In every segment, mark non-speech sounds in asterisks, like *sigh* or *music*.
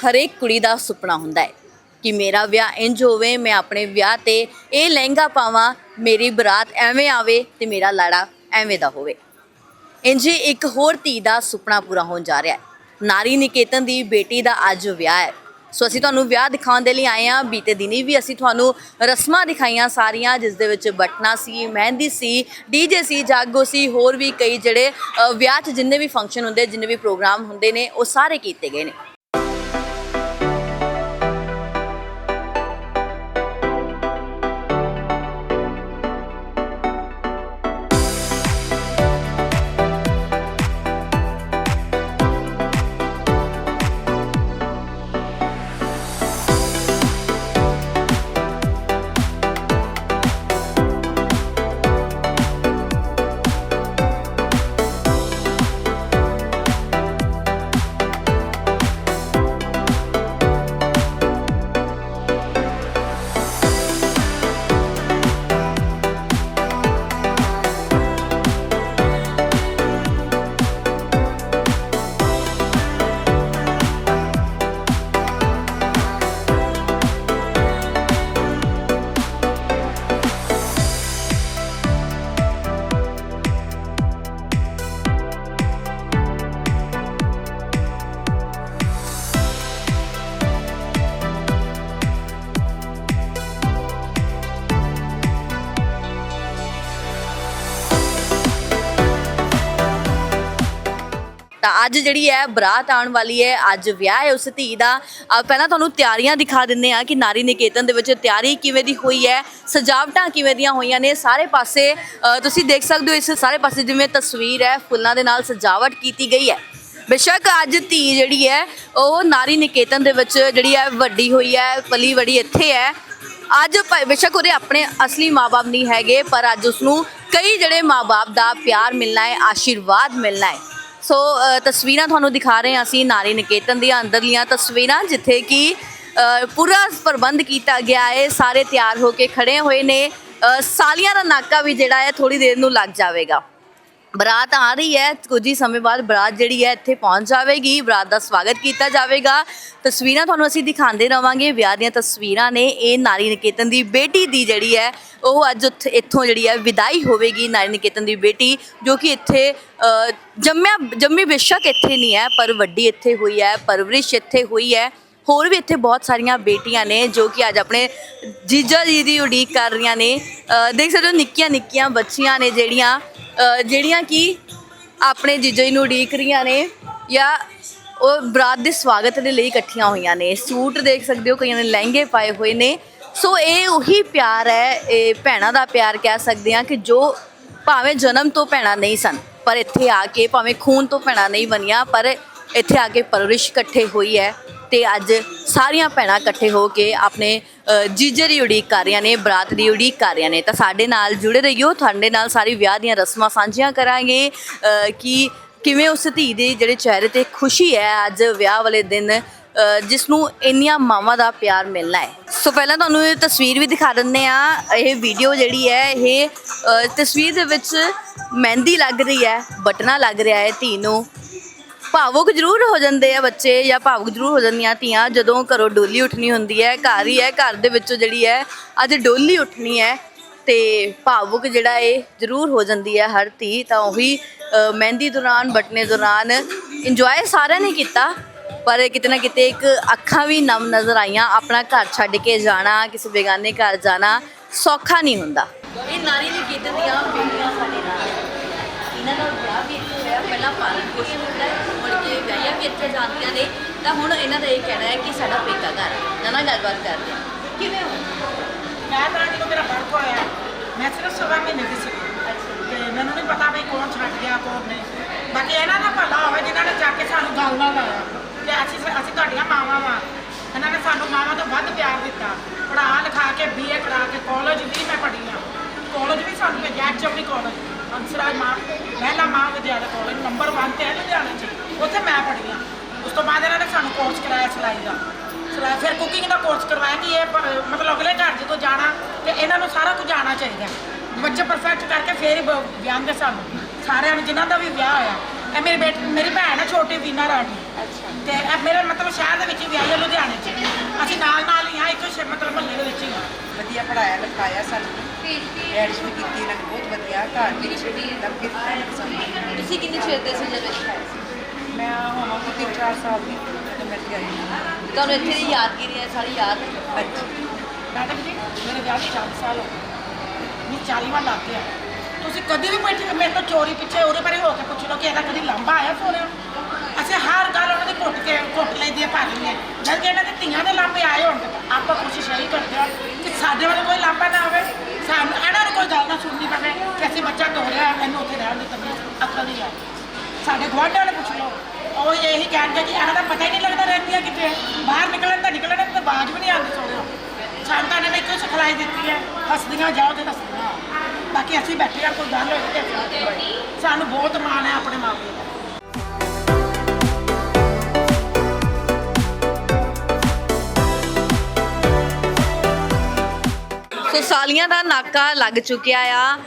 ਹਰੇਕ ਕੁੜੀ ਦਾ ਸੁਪਨਾ ਹੁੰਦਾ ਹੈ ਕਿ ਮੇਰਾ ਵਿਆਹ ਇੰਜ ਹੋਵੇ, ਮੈਂ ਆਪਣੇ ਵਿਆਹ ਤੇ ਇਹ ਲਹਿੰਗਾ ਪਾਵਾਂ, ਮੇਰੀ ਬਰਾਤ ਐਵੇਂ ਆਵੇ ਤੇ ਮੇਰਾ ਲਾੜਾ ਐਵੇਂ ਦਾ ਹੋਵੇ। ਇੰਜ ਹੀ ਇੱਕ ਹੋਰ ਧੀ ਦਾ ਸੁਪਨਾ ਪੂਰਾ ਹੋਣ ਜਾ ਰਿਹਾ ਹੈ। ਨਾਰੀ ਨਿਕੇਤਨ ਦੀ ਬੇਟੀ ਦਾ ਅੱਜ ਵਿਆਹ ਹੈ। ਸੋ ਅਸੀਂ ਤੁਹਾਨੂੰ ਵਿਆਹ ਦਿਖਾਉਣ ਦੇ ਲਈ ਆਏ ਹਾਂ। ਬੀਤੇ ਦਿਨੀ ਵੀ ਅਸੀਂ ਤੁਹਾਨੂੰ ਰਸਮਾਂ ਦਿਖਾਈਆਂ ਸਾਰੀਆਂ, ਜਿਸ ਦੇ ਵਿੱਚ ਬਟਨਾ ਸੀ, ਮਹਿੰਦੀ ਸੀ ਡੀਜੇ ਸੀ, ਜਾਗੋ ਸੀ, ਹੋਰ ਵੀ ਕਈ ਜਿਹੜੇ ਵਿਆਹ 'ਚ ਜਿੰਨੇ ਵੀ ਫੰਕਸ਼ਨ ਹੁੰਦੇ, ਜਿੰਨੇ ਵੀ ਪ੍ਰੋਗਰਾਮ ਹੁੰਦੇ ਨੇ, ਉਹ ਸਾਰੇ ਕੀਤੇ ਗਏ ਨੇ। ਅੱਜ ਜਿਹੜੀ ਹੈ ਬਰਾਤ ਆਉਣ ਵਾਲੀ ਹੈ ਅੱਜ ਵਿਆਹ ਹੈ ਉਸ ਧੀ ਦਾ। ਆ ਪਹਿਲਾਂ ਤੁਹਾਨੂੰ ਤਿਆਰੀਆਂ ਦਿਖਾ ਦਿੰਦੇ ਆ ਕਿ ਨਾਰੀ ਨਿਕੇਤਨ ਦੇ ਵਿੱਚ ਤਿਆਰੀ ਕਿਵੇਂ ਦੀ ਹੋਈ ਹੈ ਸਜਾਵਟਾਂ ਕਿਵੇਂ ਦੀਆਂ ਹੋਈਆਂ ਨੇ। ਸਾਰੇ ਪਾਸੇ ਅ, ਤੁਸੀਂ ਦੇਖ ਸਕਦੇ ਹੋ ਇਸ ਸਾਰੇ ਪਾਸੇ ਜਿਵੇਂ ਤਸਵੀਰ ਹੈ ਫੁੱਲਾਂ ਦੇ ਨਾਲ ਸਜਾਵਟ ਕੀਤੀ ਗਈ ਹੈ। ਬੇਸ਼ੱਕ ਅੱਜ ਧੀ ਜਿਹੜੀ ਹੈ ਉਹ ਨਾਰੀ ਨਿਕੇਤਨ ਦੇ ਵਿੱਚ ਜਿਹੜੀ ਹੈ ਵੱਡੀ ਹੋਈ ਹੈ ਪਲੀ ਵੜੀ ਇੱਥੇ ਹੈ। ਅੱਜ ਭ- ਬੇਸ਼ੱਕ ਉਹਦੇ ਆਪਣੇ ਅਸਲੀ ਮਾਪੇ ਨਹੀਂ ਹੈਗੇ ਪਰ ਅੱਜ ਉਸਨੂੰ ਕਈ ਜਿਹੜੇ ਮਾਪੇ ਦਾ ਪਿਆਰ ਮਿਲਣਾ ਹੈ ਆਸ਼ੀਰਵਾਦ ਮਿਲਣਾ ਹੈ। ਸੋ ਅ, ਤਸਵੀਰਾਂ ਤੁਹਾਨੂੰ ਦਿਖਾ ਰਹੇ ਹਾਂ ਅਸੀਂ ਨਾਰੀ ਨਿਕੇਤਨ ਦੀਆਂ ਅੰਦਰਲੀਆਂ ਤਸਵੀਰਾਂ ਜਿੱਥੇ ਕਿ ਅ, ਪੂਰਾ ਪ੍ਰਬੰਧ ਕੀਤਾ ਗਿਆ ਹੈ। ਸਾਰੇ ਤਿਆਰ ਹੋ ਕੇ ਖੜੇ ਹੋਏ ਨੇ। ਅ, ਸਾਲੀਆਂ ਦਾ ਨਾਕਾ ਵੀ ਜਿਹੜਾ ਹੈ ਥੋੜੀ ਦੇਰ ਨੂੰ ਲੱਗ ਜਾਵੇਗਾ। ਬਰਾਤ ਆ ਰਹੀ ਹੈ। ਕੁਝ ਹੀ ਸਮੇਂ ਬਾਅਦ ਬਰਾਤ ਜਿਹੜੀ ਹੈ ਇੱਥੇ ਪਹੁੰਚ ਜਾਵੇਗੀ। ਬਰਾਤ ਦਾ ਸਵਾਗਤ ਕੀਤਾ ਜਾਵੇਗਾ। ਤਸਵੀਰਾਂ ਤੁਹਾਨੂੰ ਅਸੀਂ ਦਿਖਾਉਂਦੇ ਰਵਾਂਗੇ। ਵਿਆਹ ਦੀਆਂ ਤਸਵੀਰਾਂ ਨੇ ਇਹ ਨਾਰੀ ਨਿਕੇਤਨ ਦੀ ਬੇਟੀ ਦੀ ਜਿਹੜੀ ਹੈ, ਉਹ ਅੱਜ ਉੱਥੇ- ਇੱਥੋਂ ਜਿਹੜੀ ਹੈ ਵਿਦਾਈ ਹੋਵੇਗੀ ਨਾਰੀ ਨਿਕੇਤਨ ਦੀ ਬੇਟੀ, ਜੋ ਕਿ ਇੱਥੇ ਜੰਮਿਆ ਜੰਮੀ ਬੇਸ਼ੱਕ ਇੱਥੇ ਨਹੀਂ ਹੈ, ਪਰ ਵੱਡੀ ਇੱਥੇ ਹੋਈ ਹੈ, ਪਰਵਰਿਸ਼ ਇੱਥੇ ਹੋਈ ਹੈ। ਹੋਰ ਵੀ ਇੱਥੇ ਬਹੁਤ ਸਾਰੀਆਂ ਬੇਟੀਆਂ ਨੇ, ਜੋ ਕਿ ਅੱਜ ਆਪਣੇ ਜੀਜਾ ਜੀ ਦੀ ਉਡੀਕ ਕਰ ਰਹੀਆਂ ਨੇ। ਦੇਖ ਸਕਦੇ ਹੋ, ਨਿੱਕੀਆਂ ਨਿੱਕੀਆਂ ਬੱਚੀਆਂ ਨੇ ਜਿਹੜੀਆਂ ਅ, ਜਿਹੜੀਆਂ ਕਿ ਆਪਣੇ ਜੀਜੇ ਜੀ ਨੂੰ ਉਡੀਕ ਰਹੀਆਂ ਨੇ ਜਾਂ ਉਹ ਬਰਾਤ ਦੇ ਸਵਾਗਤ ਦੇ ਲਈ ਇਕੱਠੀਆਂ ਹੋਈਆਂ ਨੇ। ਸੂਟ ਦੇਖ ਸਕਦੇ ਹੋ ਕਈਆਂ ਨੇ ਲਹਿੰਗੇ ਪਾਏ ਹੋਏ ਨੇ। ਸੋ ਇਹ ਉਹੀ ਪਿਆਰ ਹੈ ਇਹ ਭੈਣਾਂ ਦਾ ਪਿਆਰ ਕਹਿ ਸਕਦੇ ਹਾਂ ਕਿ ਜੋ ਭਾਵੇਂ ਜਨਮ ਤੋਂ ਭੈਣਾਂ ਨਹੀਂ ਸਨ ਪਰ ਇੱਥੇ ਆ ਕੇ ਭਾਵੇਂ ਖੂਨ ਤੋਂ ਭੈਣਾਂ ਨਹੀਂ ਬਣੀਆਂ ਪਰ ਇੱਥੇ ਆ ਕੇ ਪਰਵਰਿਸ਼ ਇਕੱਠੇ ਹੋਈ ਹੈ। ਤੇ ਅੱਜ ਸਾਰੀਆਂ ਭੈਣਾਂ ਇਕੱਠੇ ਹੋ ਕੇ ਆਪਣੇ ਜੀਜੇ ਦੀ ਉਡੀਕ ਕਰ ਰਹੀਆਂ ਨੇ, ਬਰਾਤ ਦੀ ਉਡੀਕ ਕਰ ਰਹੀਆਂ ਨੇ। ਤਾਂ ਸਾਡੇ ਨਾਲ ਜੁੜੇ ਰਹੀਓ, ਤੁਹਾਡੇ ਨਾਲ ਸਾਰੀ ਵਿਆਹ ਦੀਆਂ ਰਸਮਾਂ ਸਾਂਝੀਆਂ ਕਰਾਂਗੇ। ਕਿ ਕਿਵੇਂ ਉਸ ਧੀ ਦੇ ਜਿਹੜੇ ਚਿਹਰੇ ਤੇ ਖੁਸ਼ੀ ਹੈ ਅੱਜ ਵਿਆਹ ਵਾਲੇ ਦਿਨ ਜਿਸ ਨੂੰ ਇੰਨੀਆਂ ਮਾਵਾਂ ਦਾ ਪਿਆਰ ਮਿਲਣਾ ਹੈ। ਸੋ ਪਹਿਲਾਂ ਤੁਹਾਨੂੰ ਇਹ ਤਸਵੀਰ ਵੀ ਦਿਖਾ ਦਿੰਦੇ ਆ ਇਹ ਵੀਡੀਓ ਜਿਹੜੀ ਹੈ, ਇਹ ਤਸਵੀਰ ਦੇ ਵਿੱਚ ਮਹਿੰਦੀ ਲੱਗ ਰਹੀ ਹੈ, ਬਟਨਾ ਲੱਗ ਰਿਹਾ ਹੈ ਧੀ ਨੂੰ। ਭਾਵੁਕ ਜ਼ਰੂਰ ਹੋ ਜਾਂਦੇ ਆ ਬੱਚੇ ਜਾਂ ਭਾਵੁਕ ਜ਼ਰੂਰ ਹੋ ਜਾਂਦੀਆਂ ਧੀਆਂ, ਜਦੋਂ ਘਰੋਂ ਡੋਲੀ ਉੱਠਣੀ ਹੁੰਦੀ ਹੈ, ਘਰ ਹੀ ਹੈ, ਘਰ ਦੇ ਵਿੱਚੋਂ ਜਿਹੜੀ ਹੈ, ਅੱਜ ਡੋਲੀ ਉੱਠਣੀ ਹੈ ਤੇ ਭਾਵੁਕ ਜਿਹੜਾ ਇਹ ਜ਼ਰੂਰ ਹੋ ਜਾਂਦੀ ਹੈ ਹਰ ਧੀ, ਤਾਂ ਉਹੀ ਮਹਿੰਦੀ ਦੌਰਾਨ, ਬਟਨੇ ਦੌਰਾਨ ਇੰਜੋਏ ਸਾਰਿਆਂ ਨੇ ਕੀਤਾ, ਪਰ ਕਿਤੇ ਨਾ ਕਿਤੇ ਇੱਕ ਅੱਖਾਂ ਵੀ ਨਮ ਨਜ਼ਰ ਆਈਆਂ, ਆਪਣਾ ਘਰ ਛੱਡ ਕੇ ਜਾਣਾ, ਕਿਸੇ ਬੇਗਾਨੇ ਘਰ ਜਾਣਾ ਸੌਖਾ ਨਹੀਂ ਹੁੰਦਾ। ਇਹ ਨਾਰੀ ਦੀ ਗੀਤ ਦੀਆਂ ਬੇਟੀਆਂ ਸਾਡੇ ਨਾਲ ਇਹਨਾਂ ਦਾ ਵਿਆਹ ਵੀ ਇੱਥੇ ਪਹਿਲਾਂ ਪਾਲਣ ਪੋਸ਼ਣ ਹੁੰਦਾ ਹੈ ਮੁੜ ਕੇ ਵਿਆਹੀਆਂ ਵੀ ਇੱਥੇ ਜਾਂਦੀਆਂ ਨੇ, ਤਾਂ ਹੁਣ ਇਹਨਾਂ ਦਾ ਇਹ ਕਹਿਣਾ ਹੈ ਕਿ ਸਾਡਾ ਪੇਕਾ ਘਰ ਹੈ ਇਹਨਾਂ ਨਾਲ ਗੱਲਬਾਤ ਕਰਦੇ ਹਾਂ ਕਿਵੇਂ ਹੋ? ਮੈਂ ਤਾਂ ਜਦੋਂ ਮੇਰਾ ਬਰਥ ਹੋਇਆ ਮੈਂ ਸਿਰਫ ਸਵਾ ਮਹੀਨੇ ਦੀ ਸੀ ਤੇ ਮੈਨੂੰ ਨਹੀਂ ਪਤਾ ਵੀ ਕੌਣ ਛੱਡ ਗਿਆ ਕੌਣ ਨਹੀਂ ਬਾਕੀ ਇਹਨਾਂ ਦਾ ਭਲਾ ਹੋਵੇ ਜਿਨ੍ਹਾਂ ਨੇ ਜਾ ਕੇ ਸਾਨੂੰ ਗੱਲ ਨਾਲ ਲਾਇਆ ਕਿ ਅਸੀਂ ਅਸੀਂ ਤੁਹਾਡੀਆਂ ਮਾਵਾਂ ਵਾਂ ਇਹਨਾਂ ਨੇ ਸਾਨੂੰ ਮਾਵਾਂ ਤੋਂ ਵੱਧ ਪਿਆਰ ਦਿੱਤਾ ਪੜ੍ਹਾ ਲਿਖਾ ਕੇ ਬੀਏ ਕਰਾ ਕੇ ਕਾਲਜ ਵੀ ਮੈਂ ਪੜ੍ਹੀ ਹਾਂ ਕਾਲਜ ਵੀ ਸਾਨੂੰ ਭੇਜਿਆ ਐਚਐਮਡੀ ਕਾਲਜ ਅੰਸਰਾਜ ਮਾਂ ਮਹਿਲਾ ਮਾਂ ਵਿਦਿਆਲਾ ਕਾਲਜ ਨੰਬਰ 1 ਤੇ ਹੈ ਲੁਧਿਆਣੇ 'ਚ ਉੱਥੇ ਮੈਂ ਪੜ੍ਹੀ ਹਾਂ। ਉਸ ਤੋਂ ਬਾਅਦ ਇਹਨਾਂ ਨੇ ਸਾਨੂੰ ਕੋਰਸ ਕਰਾਇਆ ਸਿਲਾਈ ਦਾ। ਸਿਲਾਈ ਫਿਰ ਕੁਕਿੰਗ ਦਾ ਕੋਰਸ ਕਰਵਾਇਆ ਕਿ ਇਹ ਪ- ਮਤਲਬ ਅਗਲੇ ਘਰ ਜਦੋਂ ਜਾਣਾ ਤੇ ਇਹਨਾਂ ਨੂੰ ਸਾਰਾ ਕੁਝ ਆਉਣਾ ਚਾਹੀਦਾ ਬੱਚੇ ਪਰਫੈਕਟ ਕਰਕੇ ਫੇਰ ਹੀ ਬ- ਵਿਆਹਾਂਗੇ ਸਾਨੂੰ। ਸਾਰਿਆਂ ਨੂੰ ਜਿਨ੍ਹਾਂ ਦਾ ਵੀ ਵਿਆਹ ਹੋਇਆ ਇਹ ਮੇਰੀ ਬੇਟੀ ਮੇਰੀ ਭੈਣ ਹੈ ਛੋਟੀ ਵੀਨਾ ਰਾਣੀ। ਤੇ ਇਹ ਮੇਰੇ ਮਤਲਬ ਸ਼ਹਿਰ ਦੇ ਵਿੱਚ ਹੀ ਵਿਆਹੀ ਆ ਲੁਧਿਆਣੇ 'ਚ। ਅਸੀਂ ਨਾਲ ਨਾਲ ਹੀ ਆ ਇੱਕੋ ਸ਼ਹਿਰ ਮਤਲਬ ਮਹੱਲੇ ਦੇ ਵਿੱਚ ਹੀ ਆ ਵਧੀਆ ਪੜਾਇਆ ਲਿਖਾਇਆ ਸਾਨੂੰ। ਐਡਿਸ਼ਨ ਵੀ ਕੀਤੀ ਇਹਨਾਂ ਨੇ ਬਹੁਤ ਵਧੀਆ। ਘਰ ਵਿੱਚ ਲੱਗੇ ਸਾਨੂੰ ਤੁਸੀਂ ਕਿੰਨੇ ਚਿਰ ਦੇ ਸੀ ਜਦੋਂ ਮੈਂ ਉਹ ਤਿੰਨ ਚਾਰ ਸਾਲ ਦੀ ਜਦੋਂ ਮੈਂ ਇੱਥੇ ਆਈ। ਤੁਹਾਨੂੰ ਇੱਥੇ ਦੀ ਯਾਦਗਿਰੀ ਹੈ ਸਾਰੀ ਯਾਦ? ਹਾਂਜੀ। ਮੈਡਮ ਜੀ ਮੇਰੇ ਵਿਆਹ ਨੂੰ 40 ਸਾਲ ਹੋ ਗਏ। ਨਹੀਂ 40 ਵਾਰ ਲੱਗ ਗਿਆ। ਤੁਸੀਂ ਕਦੀ ਵੀ ਬੈਠੇ ਮੇਰੇ ਤੋਂ ਚੋਰੀ ਪਿੱਛੇ ਉਹਦੇ ਬਾਰੇ ਹੋ ਕੇ ਪੁੱਛ ਲਓ ਕਿ ਇਹਦਾ ਕਦੀ ਲੰਬਾ ਆਇਆ ਸੋਨੇ ਅਸੀਂ ਹਰ ਗੱਲ ਉਹਨਾਂ ਦੀ ਘੁੱਟ ਕੇ ਘੁੱਟ ਲੈਂਦੀ ਹੈ ਭਾਗ ਲਈ ਜਦ ਕਿ ਇਹਨਾਂ ਦੇ ਧੀਆਂ ਦੇ ਲਾਂਬੇ ਆਏ ਹੋਣ ਆਪਾਂ ਕੋਸ਼ਿਸ਼ ਇਹੀ ਕਰਦੇ ਹਾਂ ਕਿ ਸਾਡੇ ਵੱਲ ਕੋਈ ਲਾਂਬਾ ਨਾ ਆਵੇ। ਸਾਨੂੰ ਇਹਨਾਂ ਨੂੰ ਕੋਈ ਗੱਲ ਨਾ ਸੁਣਨੀ ਪਵੇ ਕਿ ਅਸੀਂ ਬੱਚਾ ਤੋਰਿਆ ਇਹਨੂੰ ਉੱਥੇ ਰਹਿਣ ਦੀ ਤਬੀਅਤ ਅਕਲ ਨਹੀਂ ਹੈ ਸਾਡੇ ਗੁਆਂਢੀਆਂ ਨੂੰ ਪੁੱਛ ਲਓ। ਉਹ ਇਹੀ ਕਹਿਣਗੇ ਕਿ ਇਹਨਾਂ ਦਾ ਪਤਾ ਹੀ ਨਹੀਂ ਲੱਗਦਾ ਰਹਿੰਦੀਆਂ ਕਿੱਥੇ। ਬਾਹਰ ਨਿਕਲਣ ਤਾਂ ਨਿਕਲਣ ਤੇ ਬਾਜ ਵੀ ਨਹੀਂ ਆਉਂਦੀ ਸੋਹਰਿਓ ਸਾਨੂੰ ਤਾਂ ਇਹਨਾਂ ਨੇ ਕਿਉਂ ਸਿਖਲਾਈ ਦਿੱਤੀ ਹੈ, ਹੱਸਦੀਆਂ ਜਾਓ ਤੇ ਹੱਸਦੀਆਂ। ਬਾਕੀ ਅਸੀਂ ਬੈਠੇ ਆ ਕੋਈ ਗੱਲ ਹੋਈ ਤੇ ਸਾਨੂੰ ਬਹੁਤ ਮਾਣ ਹੈ ਆਪਣੇ ਮਾਪੇ ਦਾ। ਸੋ ਸਾਲੀਆਂ ਦਾ ਨਾਕਾ ਲੱਗ ਚੁੱਕਿਆ ਆ।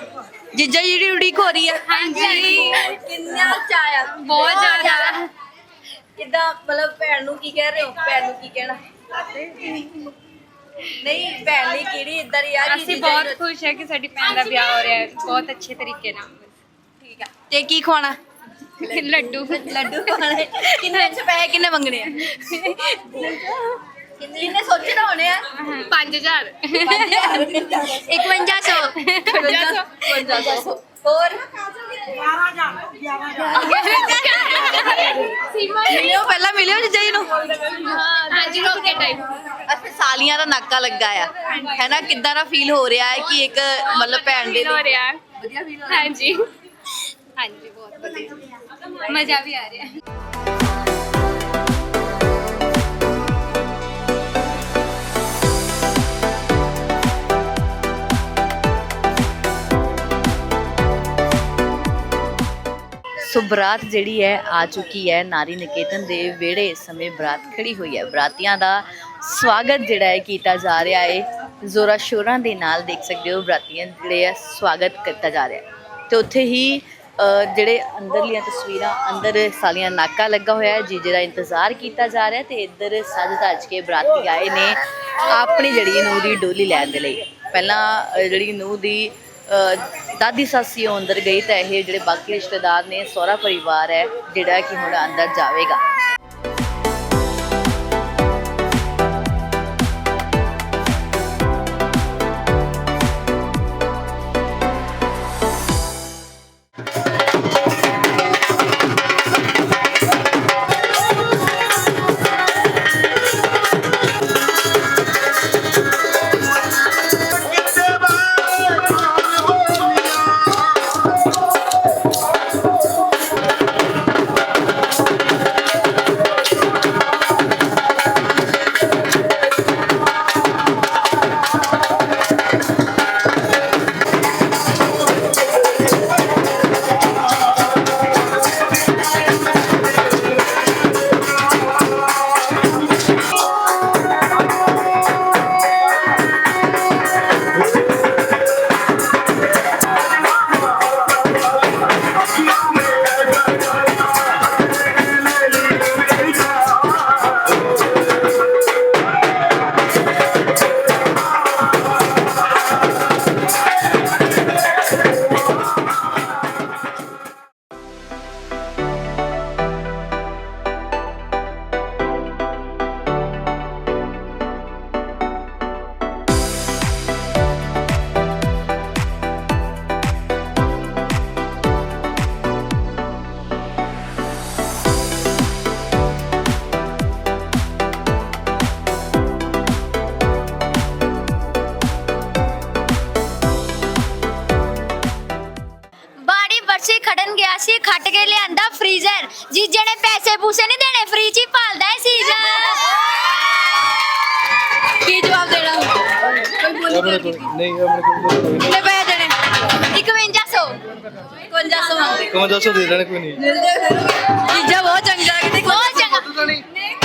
ਜੀਜਾ ਜੀ ਦੀ ਉਡੀਕ ਹੋ ਰਹੀ ਹੈ। ਹਾਂਜੀ। ਕਿੰਨਾ ਚਾਇਆ ਬਹੁਤ ਜ਼ਿਆਦਾ। ਕਿੱਦਾਂ ਮਤਲਬ ਭੈਣ ਨੂੰ ਕੀ ਕਹਿ ਰਹੇ ਹੋ? ਭੈਣ ਨੂੰ ਕੀ ਕਹਿਣਾ? ਨਹੀਂ ਭੈਣ ਲਈ ਕਿਹੜੀ ਇਦਾਂ ਆ ਕਿ ਅਸੀਂ ਬਹੁਤ ਖੁਸ਼ ਹੈ ਕਿ ਸਾਡੀ ਭੈਣ ਦਾ ਵਿਆਹ ਹੋ ਰਿਹਾ ਹੈ। ਬਹੁਤ ਅੱਛੇ ਤਰੀਕੇ ਨਾਲ। ਠੀਕ ਆ। ਤੇ ਕੀ ਖਵਾਣਾ ਲੱਡੂ। ਲੱਡੂ ਖਵਾਣੇ ਕਿੰਨੇ ਚ ਪੈਸੇ ਕਿੰਨੇ ਮੰਗਣੇ ਆ? *laughs* ਕਿੰਨੇ ਸੋਚਣਾ ਹੋਣੇ ਆ। 5000 5100 5100 ਹੋਰ? 11000 ਸੀਮਾ ਮਿਲਿਓ ਪਹਿਲਾਂ ਮਿਲਿਓ ਜੀਜਾ ਜੀ ਨੂੰ। ਹਾਂਜੀ ਰੋਕੇ ਟਾਈਮ ਅੱਛਾ ਸਾਲੀਆਂ ਦਾ ਨਾਕਾ ਲੱਗਾ ਆ। ਹੈਨਾ ਕਿੱਦਾਂ ਦਾ ਫੀਲ ਹੋ ਰਿਹਾ ਹੈ ਕਿ ਇੱਕ ਮਤਲਬ ਭੈਣ ਦੇ ਹੋ ਰਿਹਾ। ਹੈ ਹਾਂਜੀ। ਹਾਂਜੀ ਬਹੁਤ ਵਧੀਆ। ਮਜ਼ਾ ਵੀ ਆ ਰਿਹਾ। ਸੋ ਬਰਾਤ ਜਿਹੜੀ ਹੈ ਆ ਚੁੱਕੀ ਹੈ, ਨਾਰੀ ਨਿਕੇਤਨ ਦੇ ਵਿਹੜੇ ਇਸ ਸਮੇਂ ਬਰਾਤ ਖੜੀ ਹੋਈ ਹੈ। ਬਰਾਤੀਆਂ ਦਾ ਸਵਾਗਤ ਜਿਹੜਾ ਹੈ ਕੀਤਾ ਜਾ ਰਿਹਾ ਹੈ। ਜ਼ੋਰਾ ਸ਼ੋਰਾਂ ਦੇ ਨਾਲ ਦੇਖ ਸਕਦੇ ਹੋ ਬਰਾਤੀਆਂ ਜਿਹੜੇ ਆ ਸਵਾਗਤ ਕੀਤਾ ਜਾ ਰਿਹਾ ਹੈ। ਤੇ ਉੱਥੇ ਹੀ ਜਿਹੜੇ ਅੰਦਰਲੀਆਂ ਤਸਵੀਰਾਂ, ਅੰਦਰ ਸਾਲੀਆਂ ਨਾਕਾ ਲੱਗਾ ਹੋਇਆ ਹੈ, ਜੀਜੇ ਦਾ ਇੰਤਜ਼ਾਰ ਕੀਤਾ ਜਾ ਰਿਹਾ ਹੈ ਤੇ ਇੱਧਰ ਸੱਜ ਧੱਜ ਕੇ ਬਰਾਤੀ ਆਏ ਨੇ ਆਪਣੀ ਜਿਹੜੀ ਨੂੰਹ ਦੀ ਡੋਲੀ ਲੈਣ ਦੇ ਲਈ। ਪਹਿਲਾਂ ਜਿਹੜੀ ਨੂੰਹ ਦੀ ਦਾਦੀ ਸਾਸੀ ਉਹ ਅੰਦਰ ਗਈ ਤਾਂ ਇਹ ਜਿਹੜੇ ਬਾਕੀ ਰਿਸ਼ਤੇਦਾਰ ਨੇ, ਸਹੁਰਾ ਪਰਿਵਾਰ ਹੈ, ਜਿਹੜਾ ਕਿ ਹੁਣ ਅੰਦਰ ਜਾਵੇਗਾ। ਵਰਸੀ ਖੜਨ ਗਿਆ ਸੀ ਖੱਟ ਕੇ ਲਿਆਂਦਾ ਫ੍ਰੀਜ਼ਰ ਜੀਜੇ ਨੇ ਪੈਸੇ ਪੂਸੇ ਨਹੀਂ ਦੇਣੇ ਫ੍ਰੀ ਚ ਹੀ ਪਾਲਦਾ ਹੈ ਸੀਜ਼ਨ ਕੀ ਜਵਾਬ ਦੇਣਾ? ਕੋਈ ਬੋਲੀ ਕੋਲ ਨਹੀਂ ਆਪਣੇ ਕੋਲ ਨਹੀਂ। ਦੇਣੇ? 5100 5100 ਮੰਗਦੇ। ਕਮਾਂ ਦੱਸੋ ਦੇ ਦੇਣਾ ਕੋਈ ਨਹੀਂ। ਜੀਜਾ ਬਹੁਤ ਚੰਗਾ ਕਿਤੇ ਬਹੁਤ ਚੰਗਾ। ਓਕੇ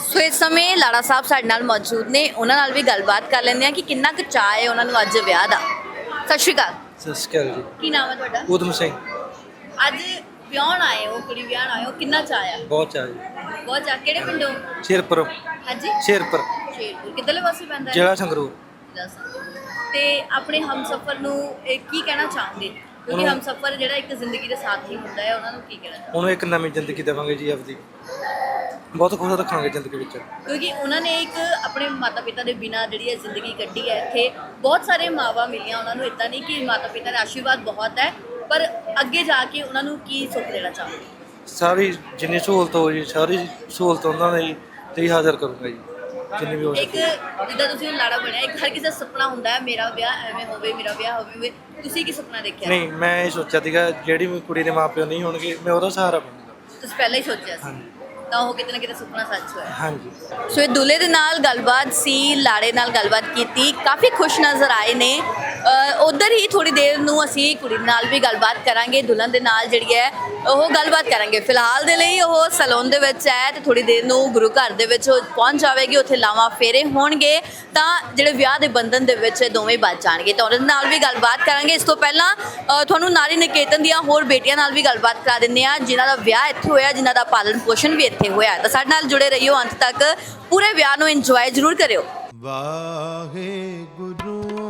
ਸੋ ਇਸ ਸਮੇਂ ਲਾੜਾ ਸਾਹਿਬ ਸਾਡੇ ਨਾਲ ਮੌਜੂਦ ਨੇ। ਉਹਨਾਂ ਨਾਲ ਵੀ ਗੱਲਬਾਤ ਕਰ ਲੈਂਦੇ ਆ ਕਿ ਕਿੰਨਾ ਕੁ ਚਾਅ ਹੈ ਉਹਨਾਂ ਨੂੰ ਅੱਜ ਵਿਆਹ ਦਾ। ਸਤਿ ਸ਼੍ਰੀ ਅਕਾਲ। ਸਤਿ ਸ਼੍ਰੀ ਅਕਾਲ ਜੀ। ਕੀ ਨਾਮ ਹੈ ਤੁਹਾਡਾ? ਉਦਮ ਸਿੰਘ। ਅੱਜ ਵਿਆਹਣ ਆਏ ਹੋ ਕੁੜੀ ਵਿਆਹਣ ਆਏ ਹੋ। ਕਿੰਨਾ ਚਾਅ ਆ? ਬਹੁਤ ਚਾਹ ਜੀ। ਬਹੁਤ ਚਾਅ। ਕਿਹੜੇ ਪਿੰਡੋਂ ਸ਼ੇਰਪੁਰ। ਹਾਂਜੀ। ਸ਼ੇਰਪੁਰ। ਸ਼ੇਰਪੁਰ। ਕਿੱਧਰਲੇ ਪਾਸੇ ਪੈਂਦਾ ਹੈ? ਜ਼ਿਲ੍ਹਾ ਸੰਗਰੂਰ। ਦੱਸ। ਤੇ ਆਪਣੇ ਹਮਸਫਰ ਨੂੰ ਇਹ ਕੀ ਕਹਿਣਾ ਚਾਹੁੰਦੇ ਕਿਉਂਕਿ ਉਹਨੂੰ- ਹਮਸਫਰ ਜਿਹੜਾ ਇੱਕ ਜ਼ਿੰਦਗੀ ਦੇ ਸਾਥੀ ਹੁੰਦਾ ਹੈ ਉਹਨਾਂ ਨੂੰ ਕੀ ਕਹਿਣਾ ਚਾਹੁੰਦੇ ਉਹਨੂੰ ਇੱਕ ਨਵੀਂ ਜ਼ਿੰਦਗੀ ਦੇਵਾਂਗੇ ਜੀ ਆਪਦੀ। ਬਹੁਤ ਖੁਸ਼ ਰੱਖਾਂਗੇ ਜ਼ਿੰਦਗੀ ਵਿੱਚ। ਕਿਉਂਕਿ ਉਹਨਾਂ ਨੇ ਇੱਕ ਆਪਣੇ ਮਾਤਾ ਪਿਤਾ ਦੇ ਬਿਨਾਂ ਜਿਹੜੀ ਹੈ ਜ਼ਿੰਦਗੀ ਕੱਢੀ ਹੈ ਇੱਥੇ ਬਹੁਤ ਸਾਰੇ ਮਾਵਾ ਮਿਲੀਆਂ ਉਹਨਾਂ ਨੂੰ ਇਦਾਂ ਨਹੀਂ ਕਿ ਮਾਤਾ ਪਿਤਾ ਦਾ ਆਸ਼ੀਰਵਾਦ ਬਹੁਤ ਹੈ ਪਰ ਅੱਗੇ ਜਾ ਕੇ ਉਹਨਾਂ ਨੂੰ ਕੀ ਸੁੱਖ ਦੇਣਾ ਚਾਹੁੰਦੇ ਸਾਰੀ ਜਿੰਨੀ ਸਹੂਲਤ ਹੋ ਜੀ ਸਾਰੀ ਸਹੂਲਤ ਉਹਨਾਂ ਨੇ ਜੀ ਤੇ ਹਾਜ਼ਰ ਕਰੂੰਗਾ ਜੀ। ਜਿੰਨੀ ਵੀ ਹੋ ਇੱਕ ਜਿੱਦਾਂ ਤੁਸੀਂ ਲਾੜਾ ਬਣਿਆ ਇੱਕ ਹਰ ਕਿਸੇ ਦਾ ਸੁਪਨਾ ਹੁੰਦਾ ਹੈ ਮੇਰਾ ਵਿਆਹ ਐਵੇਂ ਹੋਵੇ ਮੇਰਾ ਵਿਆਹ ਹੋਵੇ। ਤੁਸੀਂ ਕੀ ਸੁਪਨਾ ਦੇਖਿਆ? ਨਹੀਂ ਮੈਂ ਇਹ ਸੋਚਿਆ ਸੀਗਾ ਜਿਹੜੀ ਵੀ ਕੁੜੀ ਦੇ ਮਾਪਿਓ ਨਹੀਂ ਹੋਣਗੇ ਮੈਂ ਉਹਦਾ ਸਹਾਰਾ ਬਣੂੰਗਾ। ਤੁਸੀਂ ਪਹਿਲਾਂ ਹੀ ਸੋਚਿਆ ਸੀ। ਹਾਂਜੀ। ਤਾਂ ਉਹ ਕਿਤੇ ਨਾ ਕਿਤੇ ਸੁਪਨਾ ਸੱਚ ਹੋਇਆ। ਹਾਂਜੀ। ਸੋ ਇਹ ਦੁੱਲੇ ਦੇ ਨਾਲ ਗੱਲਬਾਤ ਸੀ ਲਾੜੇ ਨਾਲ ਗੱਲਬਾਤ ਕੀਤੀ ਕਾਫੀ ਖੁਸ਼ ਨਜ਼ਰ ਆਏ ਨੇ। ਉਧਰ ਹੀ ਥੋੜੀ ਦੇਰ ਨੂੰ ਅਸੀਂ ਕੁੜੀ ਨਾਲ ਵੀ ਗੱਲਬਾਤ ਕਰਾਂਗੇ, ਦੁਲਹਨ ਦੇ ਨਾਲ ਜਿਹੜੀ ਹੈ, ਉਹ ਗੱਲਬਾਤ ਕਰਾਂਗੇ। ਫਿਲਹਾਲ ਦੇ ਲਈ ਉਹ ਸੈਲੂਨ ਦੇ ਵਿੱਚ ਹੈ ਤੇ ਥੋੜੀ ਦੇਰ ਨੂੰ ਗੁਰੂ ਘਰ ਦੇ ਵਿੱਚ ਉਹ ਪਹੁੰਚ ਜਾਵੇਗੀ, ਉੱਥੇ ਲਾਵਾਂ ਫੇਰੇ ਹੋਣਗੇ, ਤਾਂ ਜਿਹੜੇ ਵਿਆਹ ਦੇ ਬੰਧਨ ਦੇ ਵਿੱਚ ਦੋਵੇਂ ਬੱਝ ਜਾਣਗੇ। ਤਾਂ ਉਹਦੇ ਨਾਲ ਵੀ ਗੱਲਬਾਤ ਕਰਾਂਗੇ। ਇਸ ਤੋਂ ਪਹਿਲਾਂ ਤੁਹਾਨੂੰ ਨਾਰੀ ਨਿਕੇਤਨ ਦੀਆਂ ਹੋਰ ਬੇਟੀਆਂ ਨਾਲ ਵੀ ਗੱਲਬਾਤ ਕਰਾ ਦਿੰਦੇ ਆ ਜਿਨ੍ਹਾਂ ਦਾ ਵਿਆਹ ਇੱਥੇ ਹੋਇਆ, ਜਿਨ੍ਹਾਂ ਦਾ ਪਾਲਣ ਪੋਸ਼ਣ ਵੀ ਇੱਥੇ ਹੋਇਆ ਤਾਂ ਸਾਡੇ ਨਾਲ ਜੁੜੇ ਰਹੀਓ ਅੰਤ ਤੱਕ। ਪੂਰੇ ਵਿਆਹ ਨੂੰ ਇੰਜੋਏ ਜ਼ਰੂਰ ਕਰਿਓ। ਵਾਹਿਗੁਰੂ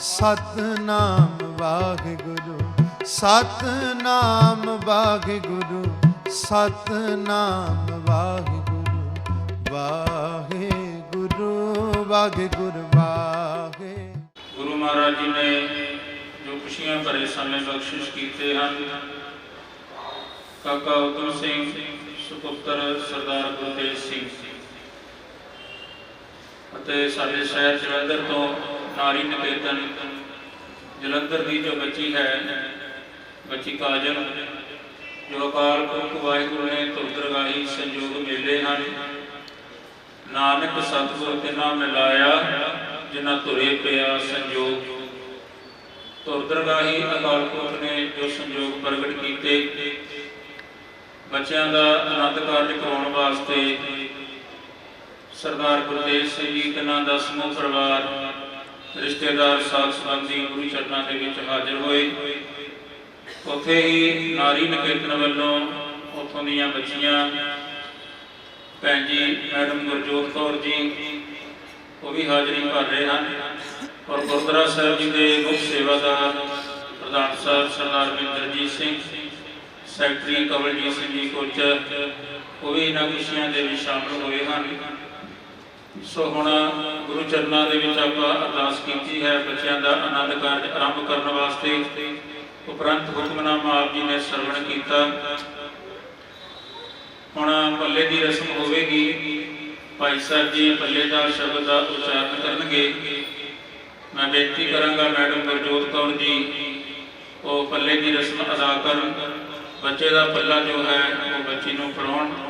ਸਤਨਾਮ ਵਾਹਿਗੁਰੂ ਸਤਨਾਮ ਵਾਹਿਗੁਰੂ ਸਤਨਾਮ ਵਾਹਿਗੁਰੂ ਵਾਹਿਗੁਰੂ ਵਾਹਿਗੁਰੂ, ਵਾਹਿ। ਗੁਰੂ ਮਹਾਰਾਜ ਜੀ ਨੇ ਜੋ ਖੁਸ਼ੀਆਂ ਭਰੇ ਸਾਨੂੰ ਬਖਸ਼ਿਸ਼ ਕੀਤੇ ਹਨ, ਕਾਕਾ ਉਤਮ ਸਿੰਘ, ਸੁਪੁੱਤਰ ਸਰਦਾਰ ਗੁਰਤੇਜ ਸਿੰਘ। ਅਤੇ ਸਾਡੇ ਸ਼ਹਿਰ ਜਲੰਧਰ ਤੋਂ ਨਾਰੀ ਨਿਕੇਤਨ, ਜਲੰਧਰ ਦੀ ਜੋ ਬੱਚੀ ਹੈ, ਬੱਚੀ ਕਾਜਲ, ਜੋ ਅਕਾਲ ਪੁਰਖ ਵਾਹਿਗੁਰੂ ਨੇ ਤੁਰਦਰਗਾਹੀ ਸੰਜੋਗ ਮੇਲੇ ਹਨ, ਨਾਨਕ ਸਤਿਗੁਰ ਤੇ ਨਾਮ ਮਿਲਾਇਆ, ਜਿਨ੍ਹਾਂ ਤੁਰੇ ਪਿਆ ਸੰਜੋਗ ਤੁਰਦਰਗਾਹੀ ਅਕਾਲ ਪੁਰਖ ਨੇ ਜੋ ਸੰਜੋਗ ਪ੍ਰਗਟ ਕੀਤੇ, ਬੱਚਿਆਂ ਦਾ ਆਨੰਦ ਕਾਰਜ ਕਰਾਉਣ ਵਾਸਤੇ ਸਰਦਾਰ ਗੁਰਦੇਵ ਸਿੰਘ ਜੀ ਤੇ ਦਾ ਸਮੂਹ ਪਰਿਵਾਰ ਰਿਸ਼ਤੇਦਾਰ ਸਾਖ ਸੰਬੰਧੀ ਗੁਰੂ ਚਰਨਾਂ ਦੇ ਵਿੱਚ ਹਾਜ਼ਰ ਹੋਏ। ਉੱਥੇ ਹੀ ਨਾਰੀ ਨਿਕੇਤਨ ਵੱਲੋਂ ਉੱਥੋਂ ਦੀਆਂ ਬੱਚੀਆਂ, ਭੈਣ ਜੀ ਮੈਡਮ ਗੁਰਜੋਤ ਕੌਰ ਜੀ, ਉਹ ਵੀ ਹਾਜ਼ਰੀ ਭਰ ਰਹੇ ਹਨ ਔਰ ਗੁਰਦੁਆਰਾ ਸਾਹਿਬ ਜੀ ਦੇ ਮੁੱਖ ਸੇਵਾਦਾਰ ਪ੍ਰਧਾਨ ਸਾਹਿਬ ਸਰਦਾਰ ਮਿੰਦਰਜੀਤ ਸਿੰਘ, ਸੈਕਟਰੀ ਕਮਲਜੀਤ ਸਿੰਘ ਜੀ ਕੋਚ, ਉਹ ਵੀ ਇਹਨਾਂ ਵਿਸ਼ਿਆਂ ਦੇ ਵਿੱਚ ਸ਼ਾਮਲ ਹੋਏ ਹਨ। ਸੋ ਹੁਣ ਗੁਰੂ ਚਰਨਾਂ ਦੇ ਵਿੱਚ ਆਪਾਂ ਅਰਦਾਸ ਕੀਤੀ ਹੈ, ਬੱਚਿਆਂ ਦਾ ਆਨੰਦ ਕਾਰਜ ਆਰੰਭ ਕਰਨ ਵਾਸਤੇ। ਉਪਰੰਤ ਹੁਕਮਨਾਮਾ ਆਪ ਜੀ ਨੇ ਸਰਵਣ ਕੀਤਾ। ਹੁਣ ਪੱਲੇ ਦੀ ਰਸਮ ਹੋਵੇਗੀ। ਭਾਈ ਸਾਹਿਬ ਜੀ ਪੱਲੇ ਦਾ ਸ਼ਬਦ ਦਾ ਉਚਾਰਨ ਕਰਨਗੇ। ਮੈਂ ਬੇਨਤੀ ਕਰਾਂਗਾ ਮੈਡਮ ਗੁਰਜੋਤ ਕੌਰ ਜੀ, ਉਹ ਪੱਲੇ ਦੀ ਰਸਮ ਅਦਾ ਕਰਨ। ਬੱਚੇ ਦਾ ਪੱਲਾ ਜੋ ਹੈ, ਉਹ ਬੱਚੀ ਨੂੰ ਫੜਾਉਣ।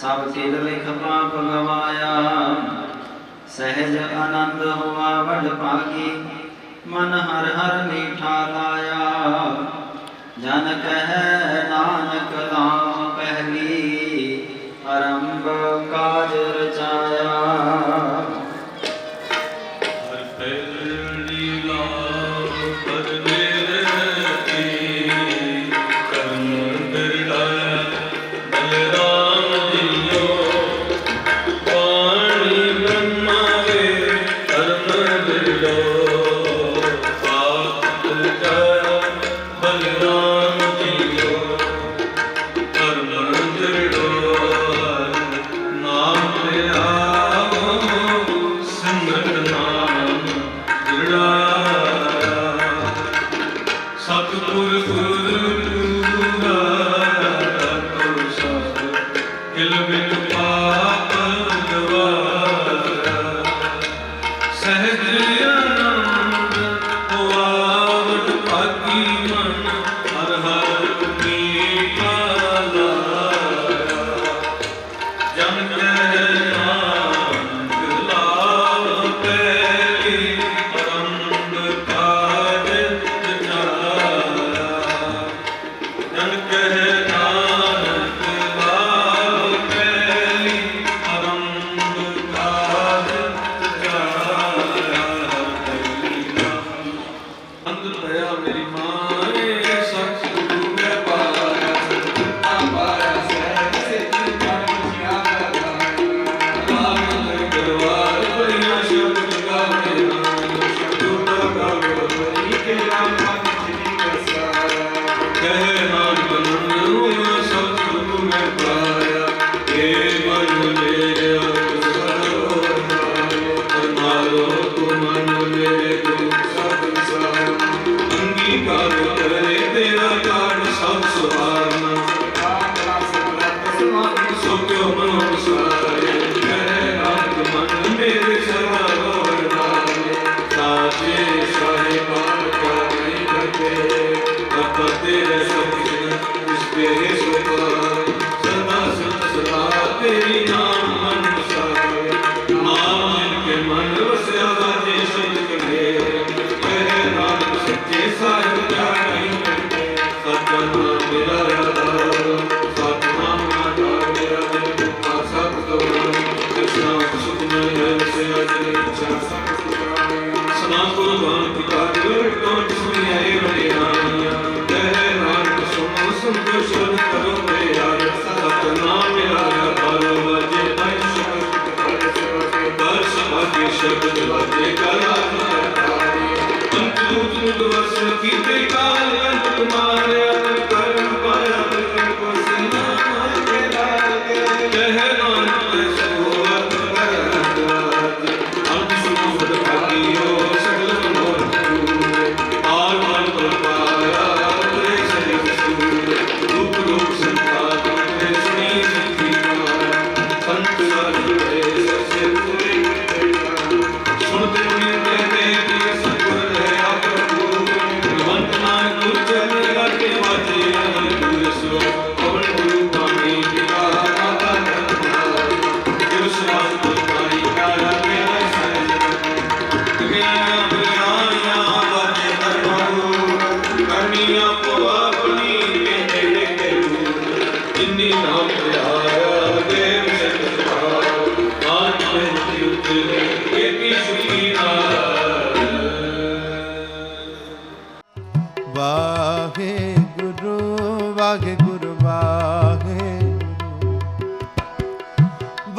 ਸਭ ਲਿਖ ਪਾਪ ਗਵਾਇਆ ਸਹਿਜ ਆਨੰਦ ਹੋਆ ਵਡ ਭਾਗੀ, ਮਨ ਹਰ ਹਰ ਮੀਠਾ ਲਾਇਆ। ਜਨ ਕਹੈ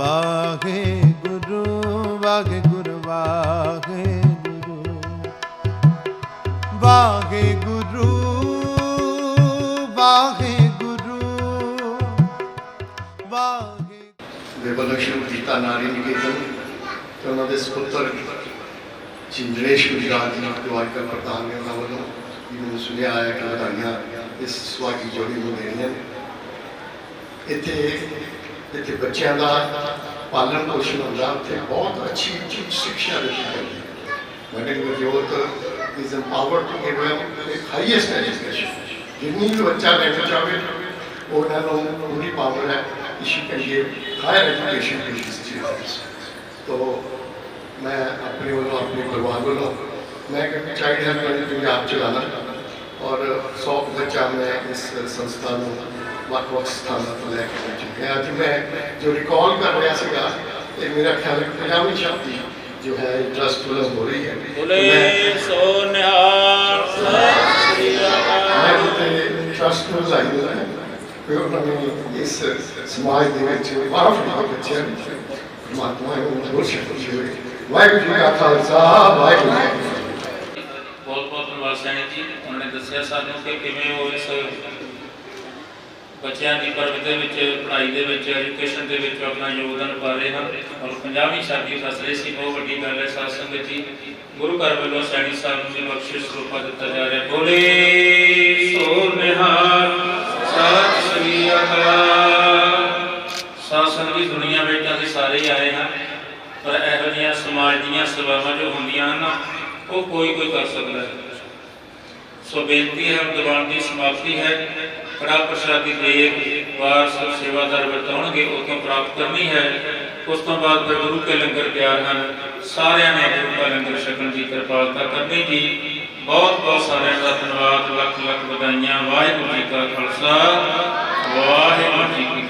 ਵਾਹੇ ਗੁਰੂ ਵਾਹੇ ਗੁਰੂ ਵਾਹੇ ਗੁਰੂ ਵਾਹੇ ਗੁਰੂ ਵਾਹੇ ਗੁਰੂ ਵਾਹੇ ਦੇਵਲਕਸ਼ਮ ਜੀਤਾ ਨਾਰੀ ਨਿਕੇਤਨ ਤੇ ਉਹਨਾਂ ਦੇ ਸੁਪੁੱਤਰ ਚਿੰਦਰੇਸ਼ ਗੁਜਰਾਤ ਜੀ ਦਵਾਰਕਾ ਪ੍ਰਧਾਨ ਨੇ ਉਹਨਾਂ ਵੱਲੋਂ ਮੈਨੂੰ ਸੁਣਿਆ ਆਇਆ ਕਿ ਵਧਾਈਆਂ ਇਸ ਸਵਾਗੀ ਜੋੜੀ ਨੂੰ ਦੇਣੀਆਂ ਇੱਥੇ لیکن بچیاں دا پالن پوشن ہوتا تھے بہت اچھی اچھی شکشا دیتی ہے when it was to is empowered to give them the highest education. جنہی بھی بچہ لینا چاہے وہ نہ لوگ پوری پاور ہے اسی کے لیے ہائر ایجوکیشن کی چیز تو میں اپنے والوں اپنے پروار والوں میں کیونکہ چاہیے ہیلپ میں نے چلانا اور سو بچہ میں اس سنستھا میں وقت وقت تھانا تو لے کے بیٹھے ہیں آج میں جو ریکال کر رہا سکا کہ میرا خیال ہے پجامی شادی جو ہے ڈرس پلس ہو رہی ہے میں ٹرسٹ پلس آئی ہوں پھر انہوں نے اس سماج دے وچ معرف نہ بچے پرماتما ہے وہ ضرور شکر ہوئے واحگو جی کا بھائی واحگو جی بہت بہت نواز سینی جی انہوں نے دسیا سانوں کہ کیویں وہ اس ਬੱਚਿਆਂ ਦੀ ਪਰਵਰਿਸ਼ ਦੇ ਵਿੱਚ, ਪੜ੍ਹਾਈ ਦੇ ਵਿੱਚ ਐਜੂਕੇਸ਼ਨ ਦੇ ਵਿੱਚ ਆਪਣਾ ਯੋਗਦਾਨ ਪਾ ਰਹੇ ਹਨ ਔਰ 50ਵੀਂ ਸ਼ਾਦੀ ਫਸ ਰਹੀ ਸੀ, ਬਹੁਤ ਵੱਡੀ ਗੱਲ ਹੈ ਸਾਧ ਸੰਗਤ ਜੀ। ਗੁਰੂ ਘਰ ਵੱਲੋਂ ਸੈਣੀ ਸਾਹਿਬ ਨੂੰ ਵੀ ਬਖਸ਼ਿਸ਼ ਰੂਪਾ ਦਿੱਤਾ ਜਾ ਰਿਹਾ। ਬੋਲੇ ਸੋ ਨਿਹਾਲ ਸਤਿ ਸ੍ਰੀ ਅਕਾਲ। ਸਾਧ ਸੰਗਤ ਜੀ, ਦੁਨੀਆ ਵਿੱਚ ਅਸੀਂ ਸਾਰੇ ਹੀ ਆਏ ਹਾਂ, ਪਰ ਇਹੋ ਜਿਹੀਆਂ ਸਮਾਜ ਦੀਆਂ ਸੇਵਾਵਾਂ ਜੋ ਹੁੰਦੀਆਂ ਹਨ ਉਹ ਕੋਈ ਕੋਈ ਕਰ ਸਕਦਾ ਹੈ। ਸੋ ਬੇਨਤੀ ਹੈ ਦੀਵਾਨ ਦੀ ਸਮਾਪਤੀ ਹੈ। ਕੜਾ ਪ੍ਰਸ਼ਾਦੀ ਦੇ ਵਾਰ ਸੇਵਾਦਾਰ ਵਰਤਾਉਣਗੇ, ਉਹ ਪ੍ਰਾਪਤ ਕਰਨੀ ਹੈ। ਉਸ ਤੋਂ ਬਾਅਦ ਗੁਰੂ ਕੇ ਲੰਗਰ ਤਿਆਰ ਹਨ। ਸਾਰਿਆਂ ਨੇ ਗੁਰੂ ਦਾ ਲੰਗਰ ਛਕਣ ਦੀ ਕਿਰਪਾਲਤਾ ਕਰਨੀ ਜੀ। ਬਹੁਤ ਬਹੁਤ ਸਾਰਿਆਂ ਦਾ ਧੰਨਵਾਦ। ਲੱਖ ਲੱਖ ਵਧਾਈਆਂ। ਵਾਹਿਗੁਰੂ ਜੀ ਕਾ ਖਾਲਸਾ। ਵਾਹਿਗੁਰੂ ਜੀ ਕੀ